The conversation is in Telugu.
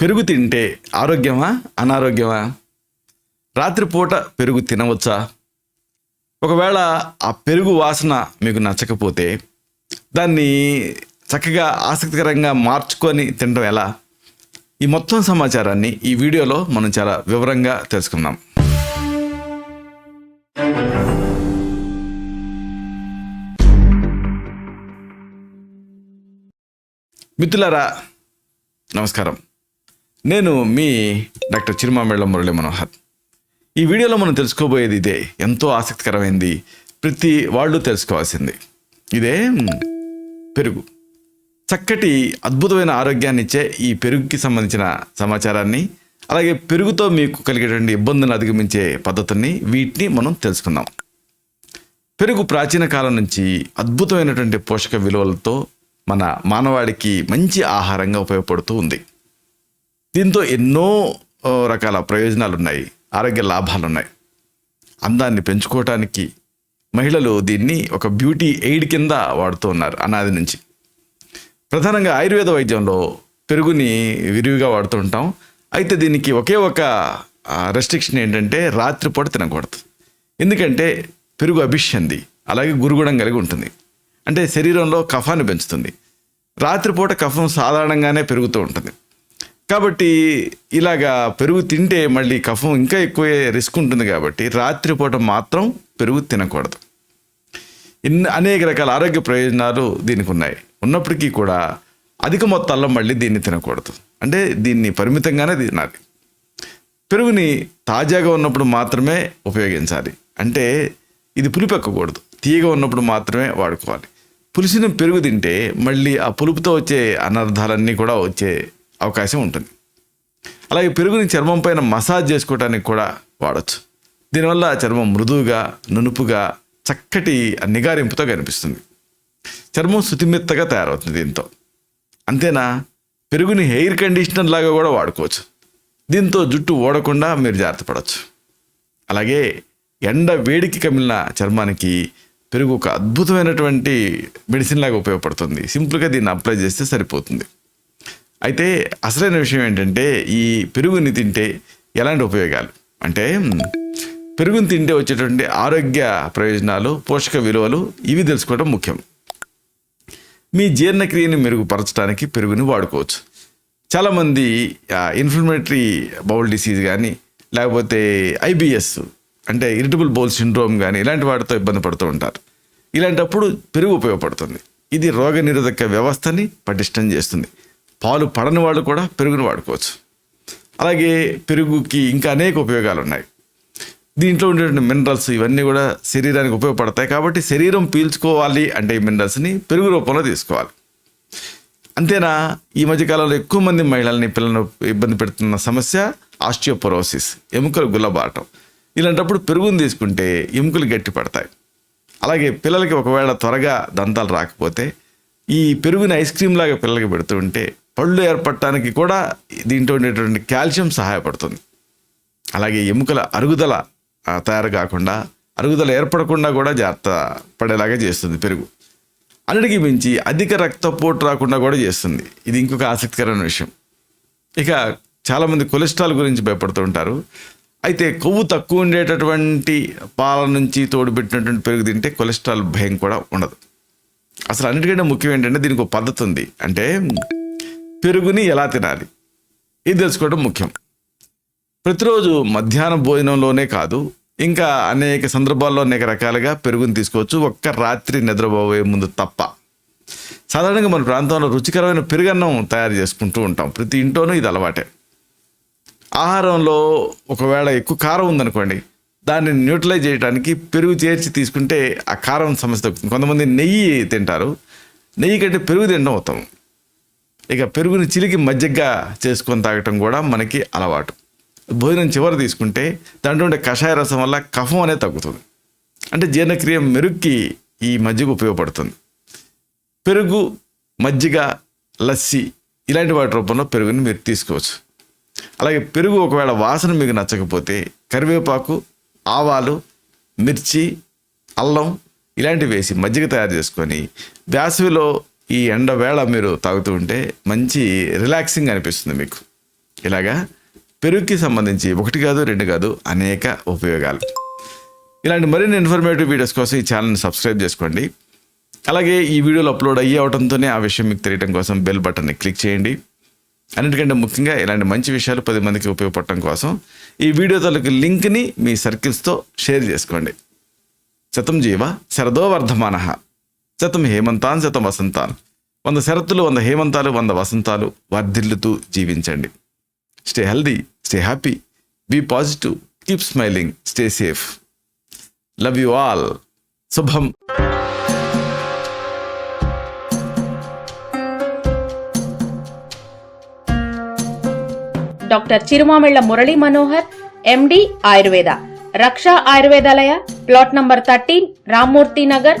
పెరుగు తింటే ఆరోగ్యమా అనారోగ్యమా? రాత్రిపూట పెరుగు తినవచ్చా? ఒకవేళ ఆ పెరుగు వాసన మీకు నచ్చకపోతే దాన్ని చక్కగా ఆసక్తికరంగా మార్చుకొని తినడం ఎలా? ఈ మొత్తం సమాచారాన్ని ఈ వీడియోలో మనం చాలా వివరంగా తెలుసుకుందాం. మిత్రులారా నమస్కారం. నేను మీ డాక్టర్ చిరుమామిళ్ళ మురళి మనోహర్. ఈ వీడియోలో మనం తెలుసుకోబోయేది ఇదే. ఎంతో ఆసక్తికరమైంది. ప్రతి వాళ్ళు తెలుసుకోవాల్సింది. ఇదే పెరుగు. చక్కటి అద్భుతమైన ఆరోగ్యాన్ని ఇచ్చే ఈ పెరుగుకి సంబంధించిన సమాచారాన్ని అలాగే పెరుగుతో మీకు కలిగేటువంటి ఇబ్బందులను అధిగమించే పద్ధతుల్ని వీటిని మనం తెలుసుకుందాం. పెరుగు ప్రాచీన కాలం నుంచి అద్భుతమైనటువంటి పోషక విలువలతో మన మానవాడికి మంచి ఆహారంగా ఉపయోగపడుతూ ఉంది. దీంతో ఎన్నో రకాల ప్రయోజనాలు ఉన్నాయి ఆరోగ్య లాభాలు ఉన్నాయి అందాన్ని పెంచుకోవటానికి మహిళలు దీన్ని ఒక బ్యూటీ ఎయిడ్ కింద వాడుతూ ఉన్నారు అనాది నుంచి. ప్రధానంగా ఆయుర్వేద వైద్యంలో పెరుగుని విరివిగా వాడుతూ ఉంటాం. అయితే దీనికి ఒకే ఒక రెస్ట్రిక్షన్ ఏంటంటే రాత్రిపూట తినకూడదు. ఎందుకంటే పెరుగు అభిష్యంది అలాగే గురుగుణం కలిగి ఉంటుంది. అంటే శరీరంలో కఫాన్ని పెంచుతుంది. రాత్రిపూట కఫం సాధారణంగానే పెరుగుతూ ఉంటుంది. కాబట్టి ఇలాగా పెరుగు తింటే మళ్ళీ కఫం ఇంకా ఎక్కువ రిస్క్ ఉంటుంది కాబట్టి రాత్రిపూట మాత్రం పెరుగు తినకూడదు. ఇన్ని అనేక రకాల ఆరోగ్య ప్రయోజనాలు దీనికి ఉన్నాయి. ఉన్నప్పటికీ కూడా అధిక మొత్తాల్లో మళ్ళీ దీన్ని తినకూడదు. అంటే దీన్ని పరిమితంగానే తినాలి. పెరుగుని తాజాగా ఉన్నప్పుడు మాత్రమే ఉపయోగించాలి. అంటే ఇది పులిపెక్కకూడదు. తీయగా ఉన్నప్పుడు మాత్రమే వాడుకోవాలి. పులిసిన పెరుగు తింటే మళ్ళీ ఆ పులుపుతో వచ్చే అనర్థాలన్నీ కూడా వచ్చే అవకాశం ఉంటుంది. అలాగే పెరుగుని చర్మం పైన మసాజ్ చేసుకోవడానికి కూడా వాడచ్చు. దీనివల్ల చర్మం మృదువుగా నునుపుగా చక్కటి నిగారింపుతో కనిపిస్తుంది. చర్మం శుతిమెత్తగా తయారవుతుంది దీంతో. అంతేనా? పెరుగుని హెయిర్ కండిషనర్ లాగా కూడా వాడుకోవచ్చు. దీంతో జుట్టు ఓడకుండా మీరు జాగ్రత్త పడవచ్చు అలాగే ఎండ వేడికి కమిలిన చర్మానికి పెరుగు ఒక అద్భుతమైనటువంటి మెడిసిన్ లాగా ఉపయోగపడుతుంది. సింపుల్గా దీన్ని అప్లై చేస్తే సరిపోతుంది. అయితే అసలైన విషయం ఏంటంటే ఈ పెరుగుని తింటే ఎలాంటి ఉపయోగాలు? అంటే పెరుగుని తింటే వచ్చేటువంటి ఆరోగ్య ప్రయోజనాలు పోషక విలువలు ఇవి తెలుసుకోవడం ముఖ్యం. మీ జీర్ణక్రియని మెరుగుపరచడానికి పెరుగుని వాడుకోవచ్చు. చాలామంది ఇన్ఫ్లమేటరీ బౌల్ డిసీజ్ కానీ లేకపోతే ఐబిఎస్ అంటే ఇరిటబుల్ బౌల్ సిండ్రోమ్ కానీ ఇలాంటి వాటితో ఇబ్బంది పడుతూ ఉంటారు. ఇలాంటప్పుడు పెరుగు ఉపయోగపడుతుంది. ఇది రోగనిరోధక వ్యవస్థని పటిష్టం చేస్తుంది. పాలు పడని వాళ్ళు కూడా పెరుగును వాడుకోవచ్చు. అలాగే పెరుగుకి ఇంకా అనేక ఉపయోగాలు ఉన్నాయి దీంట్లో ఉండేటువంటి మినరల్స్ ఇవన్నీ కూడా శరీరానికి ఉపయోగపడతాయి కాబట్టి శరీరం పీల్చుకోవాలి అంటే ఈ మినరల్స్ని పెరుగు రూపంలో తీసుకోవాలి. అంతేనా? ఈ మధ్యకాలంలో ఎక్కువ మంది మహిళల్ని పిల్లలను ఇబ్బంది పెడుతున్న సమస్య ఆస్టియోపరోసిస్ ఎముకలు గుల్లబారటం. ఇలాంటప్పుడు పెరుగుని తీసుకుంటే ఎముకలు గట్టి పడతాయి. అలాగే పిల్లలకి ఒకవేళ త్వరగా దంతాలు రాకపోతే ఈ పెరుగుని ఐస్ క్రీమ్ లాగా పిల్లలకి పెడుతూ ఉంటే పళ్ళు ఏర్పడటానికి కూడా దీంట్లో ఉండేటువంటి కాల్షియం సహాయపడుతుంది. అలాగే ఎముకల అరుగుదల తయారు కాకుండా అరుగుదల ఏర్పడకుండా కూడా జాగ్రత్త పడేలాగా చేస్తుంది పెరుగు. అన్నిటికీ మించి అధిక రక్తపోటు రాకుండా కూడా చేస్తుంది. ఇది ఇంకొక ఆసక్తికరమైన విషయం. ఇక చాలామంది కొలెస్ట్రాల్ గురించి భయపడుతూ ఉంటారు. అయితే కొవ్వు తక్కువ ఉండేటటువంటి పాల నుంచి తోడుపెట్టినటువంటి పెరుగు తింటే కొలెస్ట్రాల్ భయం కూడా ఉండదు. అసలు అన్నిటికంటే ముఖ్యం ఏంటంటే దీనికి ఒక పద్ధతి ఉంది. అంటే పెరుగుని ఎలా తినాలి? ఇది తెలుసుకోవడం ముఖ్యం. ప్రతిరోజు మధ్యాహ్న భోజనంలోనే కాదు ఇంకా అనేక సందర్భాల్లో అనేక రకాలుగా పెరుగుని తీసుకోవచ్చు. ఒక్క రాత్రి నిద్రపోయే ముందు తప్ప. సాధారణంగా మన ప్రాంతంలో రుచికరమైన పెరుగన్నం తయారు చేసుకుంటూ ఉంటాం. ప్రతి ఇంట్లోనూ ఇది అలవాటే. ఆహారంలో ఒకవేళ ఎక్కువ కారం ఉందనుకోండి దాన్ని న్యూట్రలైజ్ చేయడానికి పెరుగు చేర్చి తీసుకుంటే ఆ కారం సమస్య తగ్గుతుంది. కొంతమంది నెయ్యి తింటారు. నెయ్యి కంటే పెరుగు తినడం ఉత్తమం. ఇక పెరుగుని చిలికి మజ్జిగగా చేసుకొని తాగటం కూడా మనకి అలవాటు. భోజనం చివరి తీసుకుంటే దాంట్లో ఉండే కషాయ రసం వల్ల కఫం అనేది తగ్గుతుంది. అంటే జీర్ణక్రియ మెరుక్కి ఈ మజ్జిగ ఉపయోగపడుతుంది. పెరుగు మజ్జిగ లస్సి ఇలాంటి వాటి రూపంలో పెరుగుని మీరు తీసుకోవచ్చు. అలాగే పెరుగు ఒకవేళ వాసన మీకు నచ్చకపోతే కరివేపాకు ఆవాలు మిర్చి అల్లం ఇలాంటివి వేసి మజ్జిగ తయారు చేసుకొని వేసవిలో ఈ ఎండ వేళ మీరు తాగుతూ ఉంటే మంచి రిలాక్సింగ్ అనిపిస్తుంది మీకు. ఇలాగా పెరుగుకి సంబంధించి ఒకటి కాదు రెండు కాదు అనేక ఉపయోగాలు. ఇలాంటి మరిన్ని ఇన్ఫర్మేటివ్ వీడియోస్ కోసం ఈ ఛానల్ని సబ్స్క్రైబ్ చేసుకోండి. అలాగే ఈ వీడియోలు అప్లోడ్ అయ్యి అవడంతోనే ఆ విషయం మీకు తెలియడం కోసం బెల్ బటన్ని క్లిక్ చేయండి. అన్నిటికంటే ముఖ్యంగా ఇలాంటి మంచి విషయాలు పది మందికి ఉపయోగపడటం కోసం ఈ వీడియో తాలూకు లింక్ని మీ సర్కిల్స్తో షేర్ చేసుకోండి. శతం జీవ శరదో వర్ధమాన. శతం హేమంతాన్ శతం వసంతాన్. వంద శరత్తులు వంద హేమంతాలు వంద వసంతాలు వర్ధిల్లుతూ జీవించండి. Stay healthy stay happy be positive keep smiling stay safe love you all శుభం doctor Chirumamilla Murali Manohar MD Ayurveda Raksha Ayurvedalaya plot number thirteen Rammurthy Nagar